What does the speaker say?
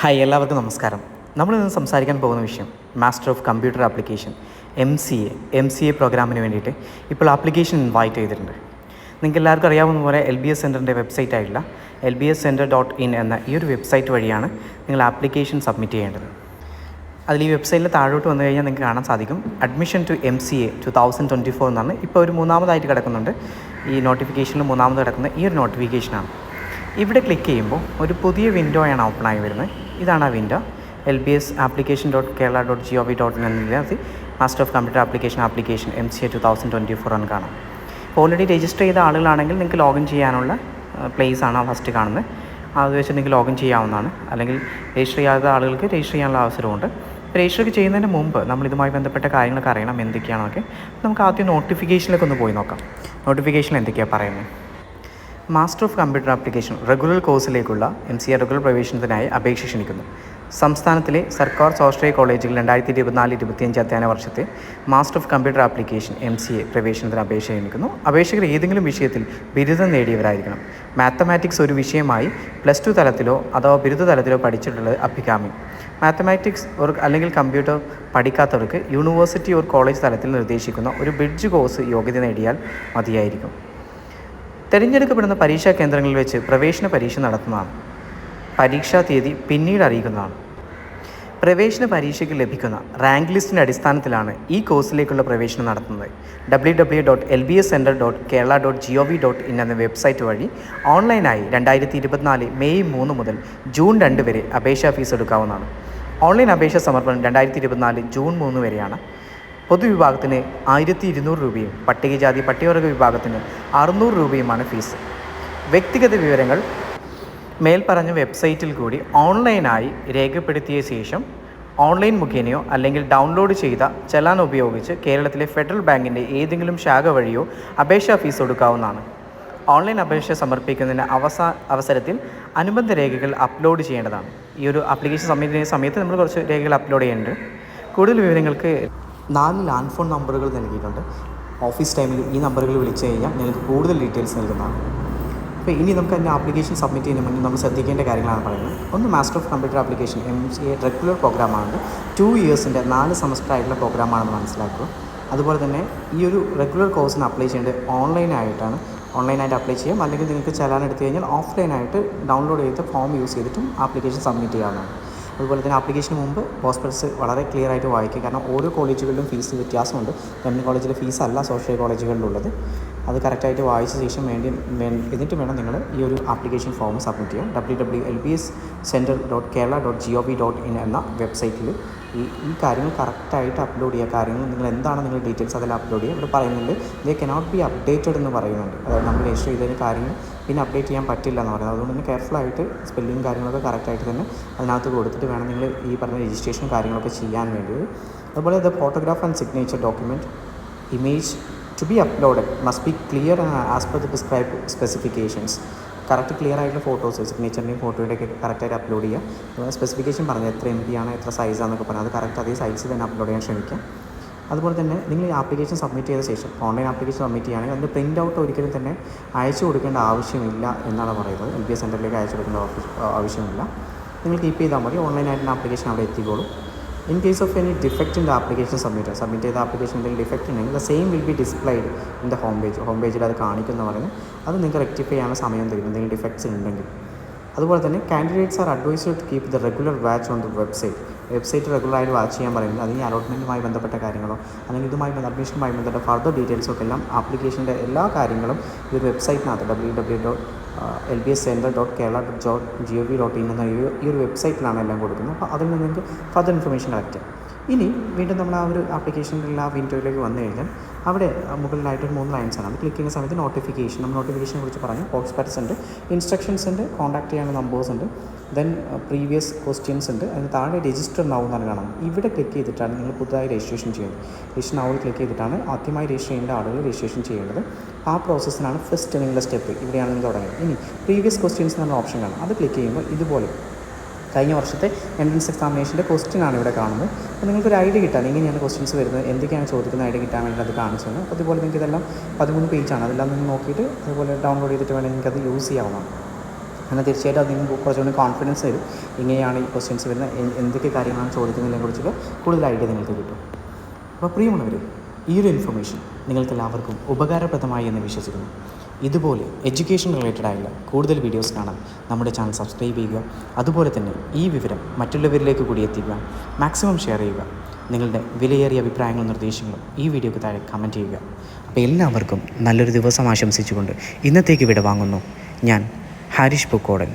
Hi എല്ലാവർക്കും നമസ്കാരം. നമ്മൾ ഇന്ന് സംസാരിക്കാൻ പോകുന്ന വിഷയം master of computer application M C A M C A പ്രോഗ്രാമിന് വേണ്ടിയിട്ട് ഇപ്പോൾ ആപ്ലിക്കേഷൻ ഇൻവൈറ്റ് ചെയ്തിട്ടുണ്ട്. നിങ്ങൾക്ക് എല്ലാവർക്കും അറിയാവുന്ന പോലെ എൽ ബി എസ് സെന്ററിന്റെ വെബ്സൈറ്റ് ആയിട്ടുള്ള L B S centre dot in എന്ന ഈ ഒരു വെബ്സൈറ്റ് വഴിയാണ് നിങ്ങൾ ആപ്ലിക്കേഷൻ സബ്മിറ്റ് ചെയ്യേണ്ടത്. അതിൽ ഈ വെബ്സൈറ്റിൽ താഴോട്ട് വന്നു കഴിഞ്ഞാൽ നിങ്ങൾക്ക് കാണാൻ സാധിക്കും admission to M C A two thousand twenty four എന്നാണ്. ഇപ്പോൾ ഒരു മൂന്നാമതായിട്ട് കിടക്കുന്നുണ്ട്. ഈ നോട്ടിഫിക്കേഷനിൽ മൂന്നാമത് കിടക്കുന്ന ഈ ഒരു നോട്ടിഫിക്കേഷനാണ് ഇവിടെ ക്ലിക്ക് ചെയ്യുമ്പോൾ ഒരു പുതിയ വിൻഡോയാണ് ഓപ്പൺ ആയി വരുന്നത്. ഇതാണ് ആ window L B S application dot Kerala dot G O V dot in എന്നതിനകത്ത് master of computer application application M C A two thousand twenty four എന്ന് കാണാം. ഓൾറെഡി രജിസ്റ്റർ ചെയ്ത ആളുകളാണെങ്കിൽ നിങ്ങൾക്ക് ലോഗിൻ ചെയ്യാനുള്ള പ്ലേസ് ആണ് ഫസ്റ്റ് കാണുന്നത്. അത് വെച്ച് നിങ്ങൾക്ക് ലോഗിൻ ചെയ്യാവുന്നതാണ്. അല്ലെങ്കിൽ രജിസ്റ്റർ ചെയ്യാത്ത ആളുകൾക്ക് രജിസ്റ്റർ ചെയ്യാനുള്ള അവസരമുണ്ട്. രജിസ്റ്റർ ചെയ്യുന്നതിന് മുമ്പ് നമ്മൾ ഇതുമായി ബന്ധപ്പെട്ട കാര്യങ്ങളൊക്കെ അറിയണം എന്തൊക്കെയാണെന്നൊക്കെ. നമുക്ക് ആദ്യം നോട്ടിഫിക്കേഷനിലേക്ക് ഒന്ന് പോയി നോക്കാം. നോട്ടിഫിക്കേഷൻ എന്തൊക്കെയാണ് പറയുന്നത്? Master of computer application regular കോഴ്സിലേക്കുള്ള M C regular പ്രവേശനത്തിനായി അപേക്ഷ ക്ഷണിക്കുന്നു. സംസ്ഥാനത്തിലെ സർക്കാർ സ്വാശ്രയ കോളേജുകൾ രണ്ടായിരത്തി ഇരുപത്തിനാല് ഇരുപത്തിയഞ്ച് അധ്യയന വർഷത്തെ master of computer application M C A പ്രവേശനത്തിന് അപേക്ഷ ക്ഷണിക്കുന്നു. അപേക്ഷകർ ഏതെങ്കിലും വിഷയത്തിൽ ബിരുദം നേടിയവരായിരിക്കണം. മാത്തമാറ്റിക്സ് ഒരു വിഷയമായി പ്ലസ് ടു തലത്തിലോ അഥവാ ബിരുദ തലത്തിലോ പഠിച്ചിട്ടുള്ളത് അഭികാമ്യം. മാത്തമാറ്റിക്സ് അല്ലെങ്കിൽ കമ്പ്യൂട്ടർ പഠിക്കാത്തവർക്ക് യൂണിവേഴ്സിറ്റി ഓർ കോളേജ് തലത്തിൽ നിർദ്ദേശിക്കുന്ന ഒരു ബ്രിഡ്ജ് കോഴ്സ് യോഗ്യത നേടിയാൽ മതിയായിരിക്കും. തിരഞ്ഞെടുക്കപ്പെടുന്ന പരീക്ഷാ കേന്ദ്രങ്ങളിൽ വെച്ച് പ്രവേശന പരീക്ഷ നടത്തുന്നതാണ്. പരീക്ഷാ തീയതി പിന്നീട് അറിയിക്കുന്നതാണ്. പ്രവേശന പരീക്ഷയ്ക്ക് ലഭിക്കുന്ന റാങ്ക് ലിസ്റ്റിന്റെ അടിസ്ഥാനത്തിലാണ് ഈ കോഴ്സിലേക്കുള്ള പ്രവേശനം നടത്തുന്നത്. W W dot L B S centre dot Kerala dot G O V dot in എന്ന വെബ്സൈറ്റ് വഴി ഓൺലൈനായി രണ്ടായിരത്തി ഇരുപത്തിനാല് മെയ് മൂന്ന് മുതൽ ജൂൺ രണ്ട് വരെ അപേക്ഷാ ഫീസ് എടുക്കാവുന്നതാണ്. ഓൺലൈൻ അപേക്ഷാ സമർപ്പണം രണ്ടായിരത്തി ഇരുപത്തിനാല് ജൂൺ മൂന്ന് വരെയാണ്. പൊതുവിഭാഗത്തിന് ആയിരത്തി ഇരുന്നൂറ് രൂപയും പട്ടികജാതി പട്ടികവർഗ വിഭാഗത്തിന് അറുന്നൂറ് രൂപയുമാണ് ഫീസ്. വ്യക്തിഗത വിവരങ്ങൾ മേൽപ്പറഞ്ഞ വെബ്സൈറ്റിൽ കൂടി ഓൺലൈനായി രേഖപ്പെടുത്തിയ ശേഷം ഓൺലൈൻ മുഖേനയോ അല്ലെങ്കിൽ ഡൗൺലോഡ് ചെയ്ത ചലാൻ ഉപയോഗിച്ച് കേരളത്തിലെ ഫെഡറൽ ബാങ്കിന്റെ ഏതെങ്കിലും ശാഖ വഴിയോ അപേക്ഷാ ഫീസ് കൊടുക്കാവുന്നതാണ് ഓൺലൈൻ അപേക്ഷ സമർപ്പിക്കുന്നതിന് അവസാ അവസരത്തിൽ അനുബന്ധ രേഖകൾ അപ്ലോഡ് ചെയ്യേണ്ടതാണ്. ഈ ഒരു ആപ്ലിക്കേഷൻ സബ്മിറ്റ് സമയത്ത് നമ്മൾ കുറച്ച് രേഖകൾ അപ്ലോഡ് ചെയ്യേണ്ടത് കൂടുതൽ വിവരങ്ങൾക്ക് നാല് ലാൻഡ് ഫോൺ നമ്പറുകൾ നൽകിയിട്ടുണ്ട്. ഓഫീസ് ടൈമിൽ ഈ നമ്പറുകൾ വിളിച്ചു കഴിഞ്ഞാൽ നിങ്ങൾക്ക് കൂടുതൽ ഡീറ്റെയിൽസ് നൽകുന്നതാണ്. അപ്പോൾ ഇനി നമുക്ക് അതിന്റെ ആപ്ലിക്കേഷൻ സബ്മിറ്റ് ചെയ്യുന്ന മുന്നേ നമ്മൾ ശ്രദ്ധിക്കേണ്ട കാര്യങ്ങളാണ് പറയുന്നത്. ഒന്ന് master of computer application M C A regular പ്രോഗ്രാമാണ് ടു ഇയേഴ്സിന്റെ നാല് സെമസ്റ്റർ ആയിട്ടുള്ള പ്രോഗ്രാമാണെന്ന് മനസ്സിലാക്കുക. അതുപോലെ തന്നെ ഈ ഒരു റെഗുലർ കോഴ്സിന് അപ്ലൈ ചെയ്യേണ്ടത് ഓൺലൈനായിട്ടാണ് ഓൺലൈനായിട്ട് അപ്ലൈ ചെയ്യാം. അല്ലെങ്കിൽ നിങ്ങൾക്ക് ചലാൻ എടുത്തു കഴിഞ്ഞാൽ ഓഫ്ലൈനായിട്ട് ഡൗൺലോഡ് ചെയ്ത് ഫോം യൂസ് ചെയ്തിട്ടും ആപ്ലിക്കേഷൻ സബ്മിറ്റ് ചെയ്യാവുന്നതാണ്. അതുപോലെ തന്നെ ആപ്ലിക്കേഷന് മുമ്പ് പ്രോസ്പെക്ട്സ് വളരെ ക്ലിയർ ആയിട്ട് വായിക്കുക കാരണം ഓരോ കോളേജുകളിലും ഫീസ് വ്യത്യാസമുണ്ട്. ഗവൺമെന്റ് കോളേജിലെ ഫീസ് അല്ല സോഷ്യൽ കോളേജുകളിലുള്ളത്. അത് കറക്റ്റായിട്ട് വായിച്ച ശേഷം വേണ്ടി എന്നിട്ട് വേണം നിങ്ങൾ ഈ ഒരു ആപ്ലിക്കേഷൻ ഫോം സബ്മിറ്റ് ചെയ്യാം W W L B S centre dot Kerala dot G O V dot in എന്ന വെബ്സൈറ്റിൽ ഈ ഈ കാര്യങ്ങൾ കറക്റ്റായിട്ട് അപ്ലോഡ് ചെയ്യുക. കാര്യങ്ങൾ നിങ്ങൾ എന്താണ് നിങ്ങൾ ഡീറ്റെയിൽസ് അതിൽ അപ്ലോഡ് ചെയ്യുക. ഇവിടെ പറയുന്നുണ്ട് ദേ കനോട്ട് ബി അപ്ഡേറ്റഡ് എന്ന് പറയുന്നുണ്ട്. അതായത് നമ്മൾ രജിസ്റ്റർ ചെയ്തതിന് കാര്യങ്ങൾ പിന്നെ അപ്ഡേറ്റ് ചെയ്യാൻ പറ്റില്ല എന്ന് പറയുന്നത്. അതുകൊണ്ട് തന്നെ കെയർഫുള്ളായിട്ട് സ്പെല്ലിങ് കാര്യങ്ങളൊക്കെ കറക്റ്റായിട്ട് തന്നെ അതിനകത്ത് കൊടുത്തിട്ട് വേണം നിങ്ങൾ ഈ പറഞ്ഞ രജിസ്ട്രേഷൻ കാര്യങ്ങളൊക്കെ ചെയ്യാൻ വേണ്ടി അതുപോലെ the photograph and signature document image to be uploaded must be clear as per the prescribe specifications correct clear ആയിട്ടുള്ള ഫോട്ടോസ് സിഗ്നേച്ചറിന്റെയും ഫോട്ടോയുടെയൊക്കെ കറക്റ്റായിട്ട് അപ്ലോഡ് ചെയ്യുക സ്പെസിഫിക്കേഷൻ പറഞ്ഞു എത്ര എം ബി ആണ് എത്ര സൈസാണെന്നൊക്കെ പറഞ്ഞാൽ അത് കറക്റ്റ് അതേ സൈസിൽ തന്നെ അപ്ലോഡ് ചെയ്യാൻ ശ്രമിക്കുക അതുപോലെ തന്നെ നിങ്ങൾ ആപ്ലിക്കേഷൻ സബ്മിറ്റ് ചെയ്ത ശേഷം ഓൺലൈൻ ആപ്ലിക്കേഷൻ സബ്മിറ്റ് ചെയ്യുകയാണെങ്കിൽ അതിന്റെ പ്രിന്റ് ഔട്ട് ഒരിക്കലും തന്നെ അയച്ചു കൊടുക്കേണ്ട ആവശ്യമില്ല എന്നാണ് പറയുന്നത്. എൽ ബി എസ് സെന്ററിലേക്ക് അയച്ചു കൊടുക്കേണ്ട ആവശ്യമില്ല. നിങ്ങൾ കീപ്പ് ചെയ്താൽ മതി. ഓൺലൈനായിട്ട് ആപ്ലിക്കേഷൻ അവിടെ എത്തിക്കോളും. In case of any defect in the application submit submit ചെയ്ത ആപ്ലിക്കേഷൻ എന്തെങ്കിലും ഡിഫക്റ്റ് ഉണ്ടെങ്കിൽ the same will be displayed in the home page home പേജിൽ അത് കാണിക്കുന്ന പറയുന്നത് അത് നിങ്ങൾക്ക് റെക്ടിഫൈ ചെയ്യാനുള്ള സമയം തരും. എന്തെങ്കിലും ഡിഫക്ട്സ് ഉണ്ടെങ്കിൽ. അതുപോലെ തന്നെ candidates are advised to keep the regular watch on the website website റെഗുലറായിട്ട് വാച്ച് ചെയ്യാൻ പറയുന്നത് അല്ലെങ്കിൽ അലോട്ട്മെന്റുമായി ബന്ധപ്പെട്ട കാര്യങ്ങളോ അല്ലെങ്കിൽ ഇതുമായി അഡ്മിഷനുമായി ബന്ധപ്പെട്ട ഫർദർ ഡീറ്റെയിൽസൊക്കെ എല്ലാം ആപ്ലിക്കേഷന്റെ എല്ലാ കാര്യങ്ങളും ഈ ഒരു വെബ്സൈറ്റിനകത്ത് W W dot L B S centre dot Kerala dot G O V dot in എന്ന ഈ ഒരു വെബ്സൈറ്റിലാണ് എല്ലാം കൊടുക്കുന്നത്. അപ്പോൾ അതിൽ നിന്ന് നിങ്ങൾക്ക് ഫർദർ ഇൻഫർമേഷൻ കളക്ട് ചെയ്യാം. ഇനി വീണ്ടും നമ്മൾ ആ ഒരു ആപ്ലിക്കേഷനിലുള്ള ആ വിൻഡോയിലേക്ക് വന്നു കഴിഞ്ഞാൽ അവിടെ മുകളിലായിട്ട് മൂന്ന് ലൈൻസ് ആണ്. അത് ക്ലിക്ക് ചെയ്യുന്ന സമയത്ത് നോട്ടിഫിക്കേഷൻ നമ്മൾ നോട്ടിഫിക്കേഷനെ കുറിച്ച് പറഞ്ഞു. ഹോട്ട്സ്പോട്ട്സ് ഉണ്ട് ഇൻസ്ട്രക്ഷൻസ് ഉണ്ട് കോൺടാക്ട് ചെയ്യാനുള്ള നമ്പേഴ്സ് ഉണ്ട് ദെൻ പ്രീവിയസ് ക്വസ്റ്റ്യൻസ് ഉണ്ട് അതിന് താഴെ രജിസ്റ്റർ നാവും എന്നാണ് ഇവിടെ ക്ലിക്ക് ചെയ്തിട്ടാണ് നിങ്ങൾ പുതുതായി രജിസ്ട്രേഷൻ ചെയ്യുന്നത്. രജിസ്റ്റർ നാവിൽ ക്ലിക്ക് ചെയ്തിട്ടാണ് ആദ്യമായി രജിസ്റ്റർ ചെയ്യേണ്ട ആളുകൾ രജിസ്ട്രേഷൻ ചെയ്യേണ്ടത്. ആ പ്രോസസ്സിനാണ് ഫസ്റ്റ് നിങ്ങളുടെ സ്റ്റെപ്പ് ഇവിടെയാണ് നിങ്ങൾ തുടങ്ങുന്നത്. ഇനി പ്രീവിയസ് ക്വസ്റ്റ്യൻസ് എന്ന് പറഞ്ഞ ഓപ്ഷൻ കാണാം. അത് ക്ലിക്ക് ചെയ്യുമ്പോൾ ഇതുപോലെ കഴിഞ്ഞ വർഷത്തെ എൻട്രൻസ് എക്സാമിനേഷന്റെ ക്വസ്റ്റ്യൻ ആണ് ഇവിടെ കാണുന്നത്. അപ്പോൾ നിങ്ങൾക്ക് ഒരു ഐഡിയ കിട്ടാൻ എങ്ങനെയാണ് ക്വസ്റ്റ്യൻസ് വരുന്നത് എന്തൊക്കെയാണ് ചോദിക്കുന്ന ഐഡിയ കിട്ടാൻ വേണ്ടി അത് കാണിച്ചു തന്നെ അപ്പോൾ അതുപോലെ നിങ്ങൾക്ക് ഇതെല്ലാം പതിമൂന്ന് പേജാണ് അതെല്ലാം നിങ്ങൾ നോക്കിയിട്ട് അതുപോലെ ഡൗൺലോഡ് ചെയ്തിട്ട് വേണമെങ്കിൽ നിങ്ങൾക്ക് അത് യൂസ് ചെയ്യാവുന്നതാണ്. എന്നാൽ തീർച്ചയായിട്ടും അത് നിങ്ങൾക്ക് കുറച്ചുകൂടി കോൺഫിഡൻസ് വരും ഇങ്ങനെയാണ് ഈ ക്വസ്റ്റ്യൻസ് വരുന്നത്. എന്തൊക്കെ കാര്യങ്ങളാണ് ചോദിക്കുന്നതിനെ കുറിച്ചൊക്കെ കൂടുതൽ ഐഡിയ നിങ്ങൾക്ക് കിട്ടും. അപ്പോൾ പ്രിയമുള്ളവർ ഈ ഒരു ഇൻഫർമേഷൻ നിങ്ങൾക്ക് എല്ലാവർക്കും ഉപകാരപ്രദമായി എന്ന് വിശ്വസിക്കുന്നു. ഇതുപോലെ എഡ്യൂക്കേഷൻ റിലേറ്റഡ് ആയുള്ള കൂടുതൽ വീഡിയോസ് കാണാൻ നമ്മുടെ ചാനൽ സബ്സ്ക്രൈബ് ചെയ്യുക. അതുപോലെ തന്നെ ഈ വിവരം മറ്റുള്ളവരിലേക്ക് കൂടി എത്തിക്കുക. മാക്സിമം ഷെയർ ചെയ്യുക. നിങ്ങളുടെ വിലയേറിയ അഭിപ്രായങ്ങളും നിർദ്ദേശങ്ങളും ഈ വീഡിയോക്ക് താഴെ കമന്റ് ചെയ്യുക. അപ്പോൾ എല്ലാവർക്കും നല്ലൊരു ദിവസം ആശംസിച്ചുകൊണ്ട് ഇന്നത്തേക്ക് വിട വാങ്ങുന്നു ഞാൻ ഹാരിഷ് പൊക്കോടൻ.